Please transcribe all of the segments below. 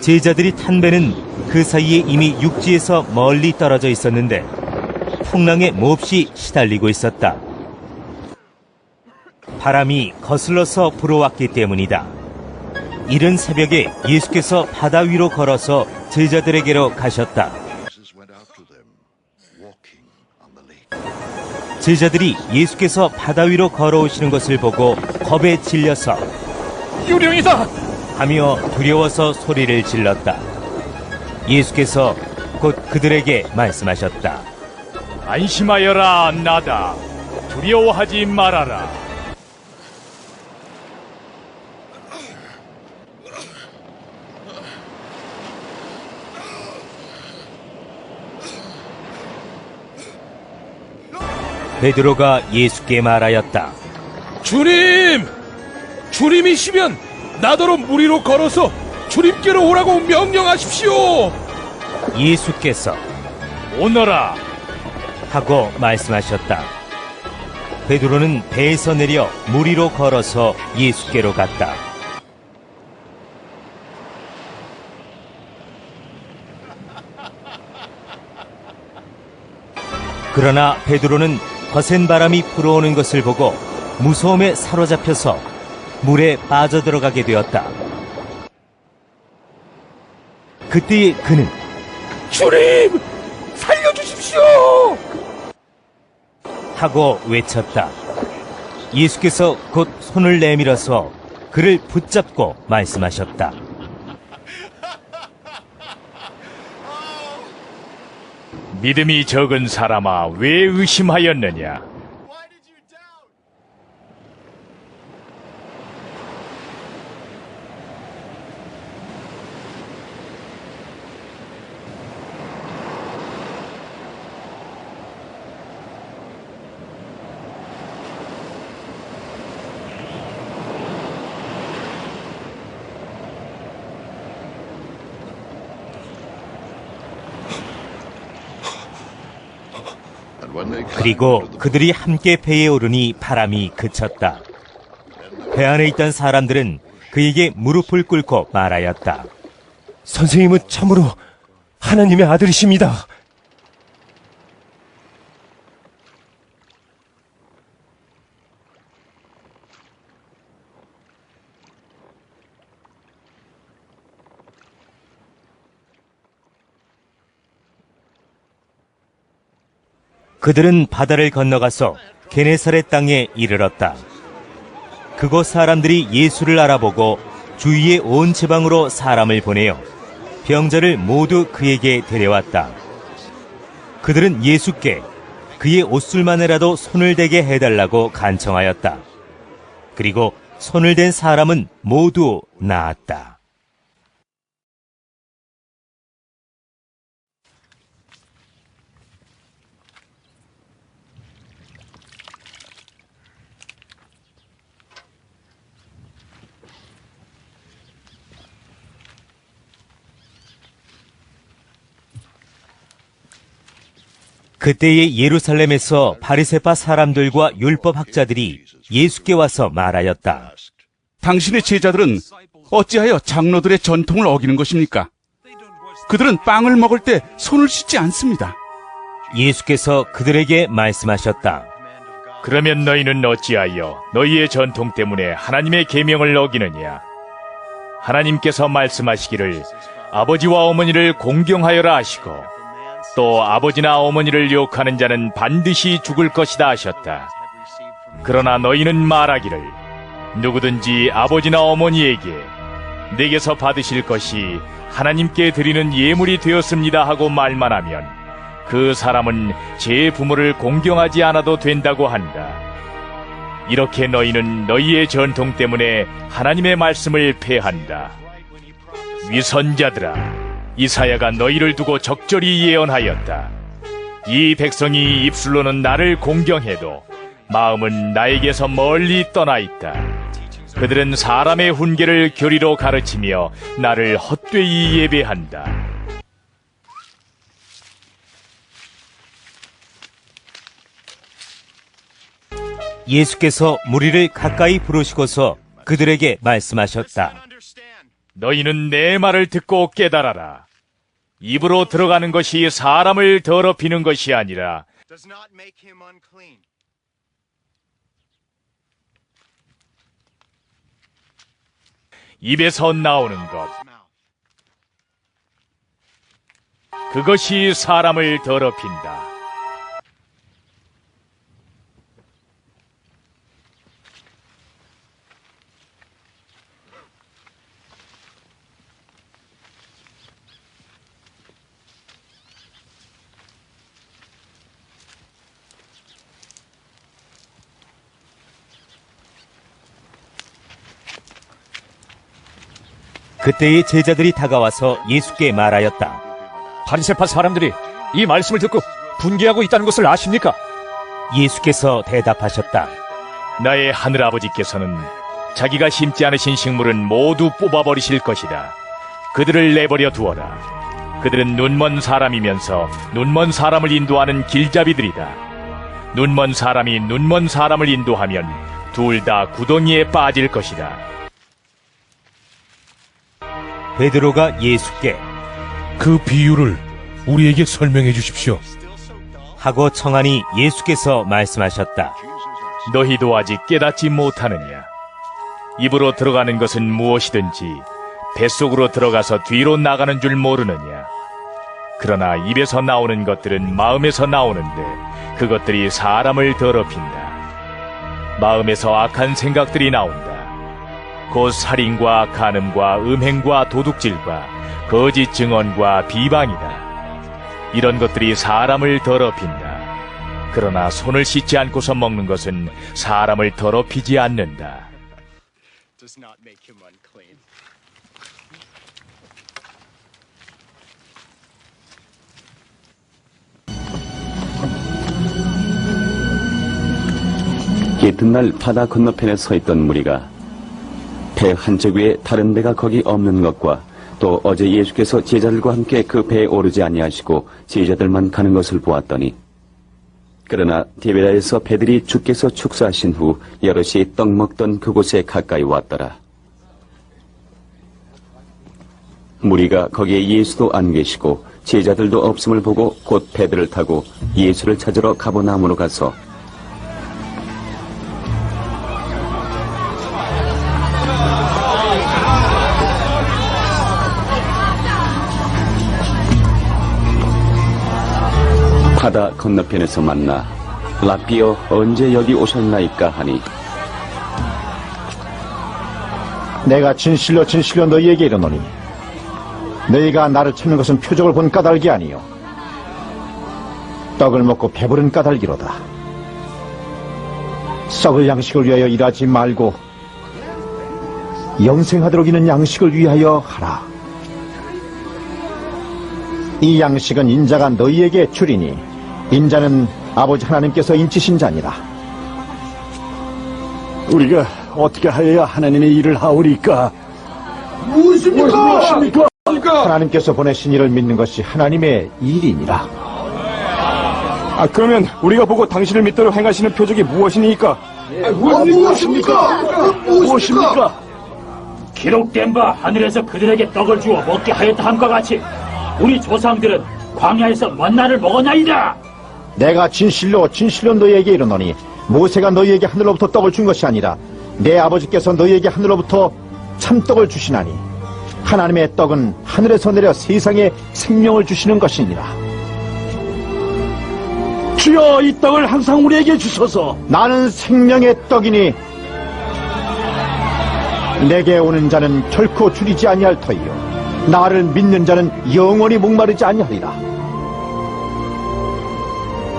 제자들이 탄 배는 그 사이에 이미 육지에서 멀리 떨어져 있었는데 풍랑에 몹시 시달리고 있었다. 바람이 거슬러서 불어왔기 때문이다. 이른 새벽에 예수께서 바다 위로 걸어서 제자들에게로 가셨다. 제자들이 예수께서 바다 위로 걸어오시는 것을 보고 겁에 질려서 유령이다! 하며 두려워서 소리를 질렀다. 예수께서 곧 그들에게 말씀하셨다. 안심하여라, 나다. 두려워하지 말아라. 베드로가 예수께 말하였다. 주님! 주님이시면 나더러 물 위로 걸어서 주님께로 오라고 명령하십시오! 예수께서 오너라! 하고 말씀하셨다. 베드로는 배에서 내려 물 위로 걸어서 예수께로 갔다. 그러나 베드로는 거센 바람이 불어오는 것을 보고 무서움에 사로잡혀서 물에 빠져들어가게 되었다. 그때 그는 주님! 살려주십시오! 하고 외쳤다. 예수께서 곧 손을 내밀어서 그를 붙잡고 말씀하셨다. 믿음이 적은 사람아, 왜 의심하였느냐? 그리고 그들이 함께 배에 오르니 바람이 그쳤다. 배 안에 있던 사람들은 그에게 무릎을 꿇고 말하였다. 선생님은 참으로 하나님의 아들이십니다. 그들은 바다를 건너가서 게네사렛 땅에 이르렀다. 그곳 사람들이 예수를 알아보고 주위의 온 지방으로 사람을 보내어 병자를 모두 그에게 데려왔다. 그들은 예수께 그의 옷술만이라도 손을 대게 해달라고 간청하였다. 그리고 손을 댄 사람은 모두 나았다. 그때의 예루살렘에서 바리세파 사람들과 율법 학자들이 예수께 와서 말하였다. 당신의 제자들은 어찌하여 장로들의 전통을 어기는 것입니까? 그들은 빵을 먹을 때 손을 씻지 않습니다. 예수께서 그들에게 말씀하셨다. 그러면 너희는 어찌하여 너희의 전통 때문에 하나님의 계명을 어기느냐? 하나님께서 말씀하시기를 아버지와 어머니를 공경하여라 하시고 또 아버지나 어머니를 욕하는 자는 반드시 죽을 것이다 하셨다. 그러나 너희는 말하기를 누구든지 아버지나 어머니에게 내게서 받으실 것이 하나님께 드리는 예물이 되었습니다 하고 말만 하면 그 사람은 제 부모를 공경하지 않아도 된다고 한다. 이렇게 너희는 너희의 전통 때문에 하나님의 말씀을 폐한다. 위선자들아, 이사야가 너희를 두고 적절히 예언하였다. 이 백성이 입술로는 나를 공경해도 마음은 나에게서 멀리 떠나 있다. 그들은 사람의 훈계를 교리로 가르치며 나를 헛되이 예배한다. 예수께서 무리를 가까이 부르시고서 그들에게 말씀하셨다. 너희는 내 말을 듣고 깨달아라. 입으로 들어가는 것이 사람을 더럽히는 것이 아니라. 입에서 나오는 것. 그것이 사람을 더럽힌다. 그때의 제자들이 다가와서 예수께 말하였다. 바리새파 사람들이 이 말씀을 듣고 분개하고 있다는 것을 아십니까? 예수께서 대답하셨다. 나의 하늘 아버지께서는 자기가 심지 않으신 식물은 모두 뽑아버리실 것이다. 그들을 내버려 두어라. 그들은 눈먼 사람이면서 눈먼 사람을 인도하는 길잡이들이다. 눈먼 사람이 눈먼 사람을 인도하면 둘 다 구덩이에 빠질 것이다. 베드로가 예수께 그 비유를 우리에게 설명해 주십시오. 하고 청하니 예수께서 말씀하셨다. 너희도 아직 깨닫지 못하느냐? 입으로 들어가는 것은 무엇이든지 뱃속으로 들어가서 뒤로 나가는 줄 모르느냐? 그러나 입에서 나오는 것들은 마음에서 나오는데 그것들이 사람을 더럽힌다. 마음에서 악한 생각들이 나온다. 곧 살인과 간음과 음행과 도둑질과 거짓 증언과 비방이다. 이런 것들이 사람을 더럽힌다. 그러나 손을 씻지 않고서 먹는 것은 사람을 더럽히지 않는다. 이튿날 바다 건너편에 서 있던 무리가 배 한척 위에 다른 배가 거기 없는 것과 또 어제 예수께서 제자들과 함께 그 배에 오르지 아니하시고 제자들만 가는 것을 보았더니 그러나 디베라에서 배들이 주께서 축사하신 후 여럿이 떡 먹던 그곳에 가까이 왔더라. 무리가 거기에 예수도 안 계시고 제자들도 없음을 보고 곧 배들을 타고 예수를 찾으러 가보나무로 가서 바다 건너편에서 만나 라비어 언제 여기 오셨나이까? 하니 내가 진실로 진실로 너희에게 이르노니 너희가 나를 찾는 것은 표적을 본 까닭이 아니요. 떡을 먹고 배부른 까닭이로다. 썩을 양식을 위하여 일하지 말고 영생하도록 있는 양식을 위하여 하라. 이 양식은 인자가 너희에게 주리니 인자는 아버지 하나님께서 인치신 자니라 우리가 어떻게 하여야 하나님의 일을 하오리까? 무엇입니까? 하나님께서 보내신 이를 믿는 것이 하나님의 일이니라 아, 그러면 우리가 보고 당신을 믿도록 행하시는 표적이 무엇이니까? 무엇입니까? 무엇입니까? 기록된 바 하늘에서 그들에게 떡을 주어 먹게 하였다 함과 같이 우리 조상들은 광야에서 만나를 먹었나이다. 내가 진실로 진실로 너희에게 이르노니 모세가 너희에게 하늘로부터 떡을 준 것이 아니라 내 아버지께서 너희에게 하늘로부터 참떡을 주시나니 하나님의 떡은 하늘에서 내려 세상에 생명을 주시는 것이니라. 주여 이 떡을 항상 우리에게 주소서. 나는 생명의 떡이니 내게 오는 자는 결코 줄이지 아니할 터이요. 나를 믿는 자는 영원히 목마르지 아니하리라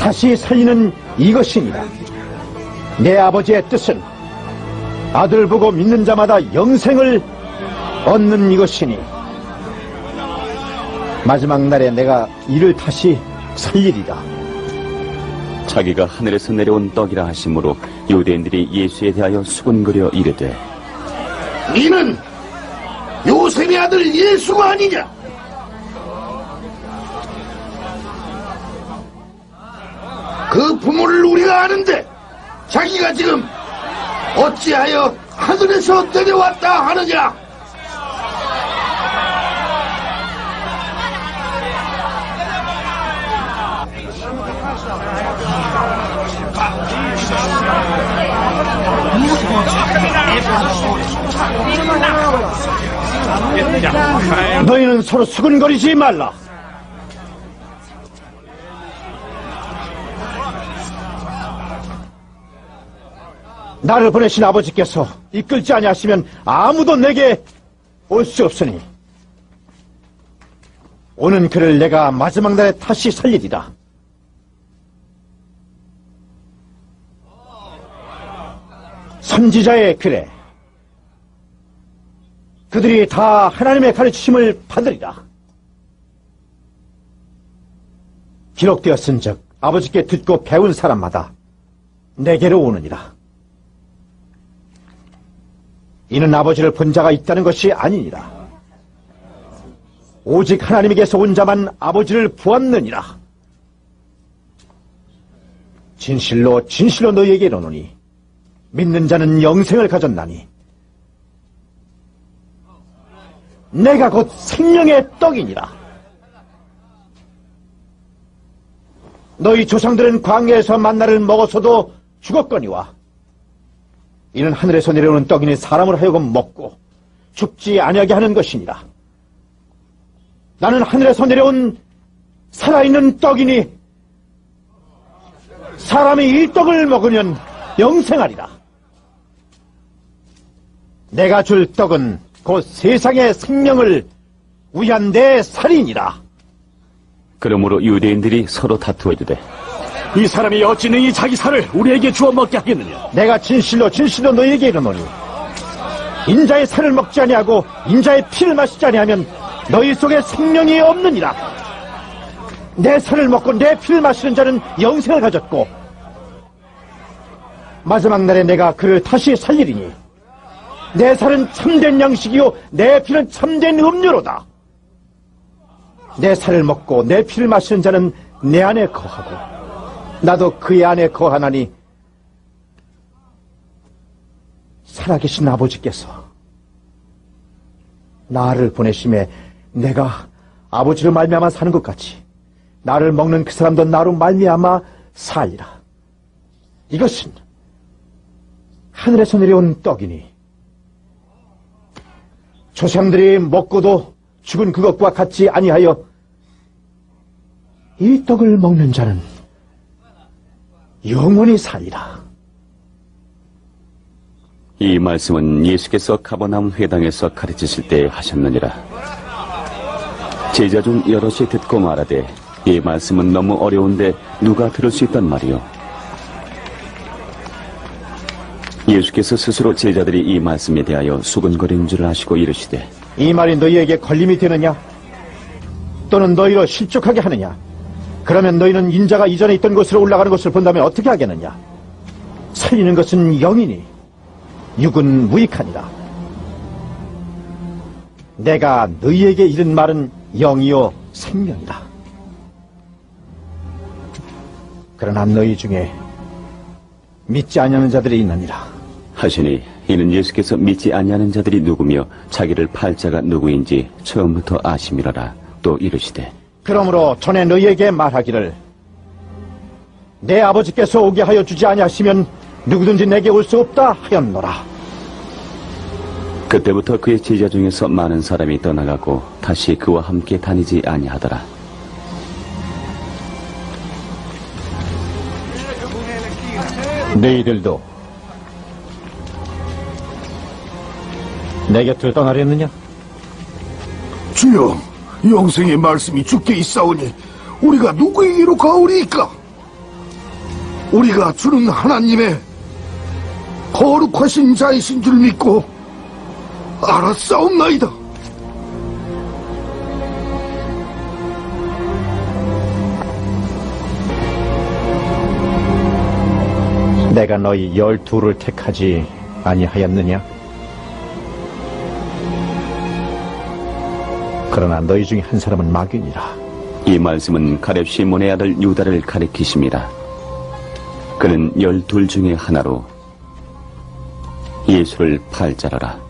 다시 살리는 이것이니라. 내 아버지의 뜻은 아들 보고 믿는 자마다 영생을 얻는 이것이니 마지막 날에 내가 이를 다시 살리리라. 자기가 하늘에서 내려온 떡이라 하심으로 유대인들이 예수에 대하여 수군거려 이르되 이는 요셉의 아들 예수가 아니냐? 그 부모를 우리가 아는데 자기가 지금 어찌하여 하늘에서 내려왔다 하느냐? 너희는 서로 수근거리지 말라. 나를 보내신 아버지께서 이끌지 아니하시면 아무도 내게 올 수 없으니 오는 그를 내가 마지막 날에 다시 살리리라. 선지자의 글에 그들이 다 하나님의 가르치심을 받으리라. 기록되었은 즉 아버지께 듣고 배운 사람마다 내게로 오느니라. 이는 아버지를 본 자가 있다는 것이 아니니라. 오직 하나님에게서 온 자만 아버지를 보았느니라. 진실로 진실로 너희에게 이르노니 믿는 자는 영생을 가졌나니 내가 곧 생명의 떡이니라. 너희 조상들은 광야에서 만나를 먹어서도 죽었거니와 이는 하늘에서 내려오는 떡이니 사람을 하여금 먹고 죽지 아니하게 하는 것이니라. 나는 하늘에서 내려온 살아있는 떡이니 사람이 이 떡을 먹으면 영생하리라. 내가 줄 떡은 곧 세상의 생명을 위한 내 살이니라. 그러므로 유대인들이 서로 다투어 이르되 이 사람이 어찌 능히 자기 살을 우리에게 주어 먹게 하겠느냐? 내가 진실로 진실로 너희에게 이르노니 인자의 살을 먹지 아니하고 인자의 피를 마시지 아니하면 너희 속에 생명이 없느니라. 내 살을 먹고 내 피를 마시는 자는 영생을 가졌고 마지막 날에 내가 그를 다시 살리리니 내 살은 참된 양식이요 내 피는 참된 음료로다. 내 살을 먹고 내 피를 마시는 자는 내 안에 거하고 나도 그의 안에 거하나니 살아계신 아버지께서 나를 보내심에 내가 아버지로 말미암아 사는 것 같이 나를 먹는 그 사람도 나로 말미암아 살리라. 이것은 하늘에서 내려온 떡이니 조상들이 먹고도 죽은 그것과 같지 아니하여 이 떡을 먹는 자는 영원히 살리라. 이 말씀은 예수께서 가버나움 회당에서 가르치실 때 하셨느니라. 제자 중 여럿이 듣고 말하되 이 말씀은 너무 어려운데 누가 들을 수 있단 말이요. 예수께서 스스로 제자들이 이 말씀에 대하여 수근거리는 줄 아시고 이르시되 이 말이 너희에게 걸림이 되느냐? 또는 너희로 실족하게 하느냐? 그러면 너희는 인자가 이전에 있던 곳으로 올라가는 것을 본다면 어떻게 하겠느냐? 살리는 것은 영이니 육은 무익하니라. 내가 너희에게 이른 말은 영이요 생명이라. 그러나 너희 중에 믿지 아니하는 자들이 있느니라. 하시니 이는 예수께서 믿지 아니하는 자들이 누구며 자기를 팔 자가 누구인지 처음부터 아심이라라 또 이르시되 그러므로 전에 너희에게 말하기를 내 아버지께서 오게 하여 주지 아니하시면 누구든지 내게 올 수 없다 하였노라. 그때부터 그의 제자 중에서 많은 사람이 떠나가고 다시 그와 함께 다니지 아니하더라. 너희들도 내 곁을 떠나려느냐? 주여, 영생의 말씀이 죽게 있사오니 우리가 누구에게로 가오리까? 우리가 주는 하나님의 거룩하신 자이신 줄 믿고 알았사옵나이다. 내가 너희 열두를 택하지 아니하였느냐? 그러나 너희 중에 한 사람은 마귀니라. 이 말씀은 가렙 시몬의 아들 유다를 가리키십니다. 그는 열둘 중에 하나로 예수를 팔자라라.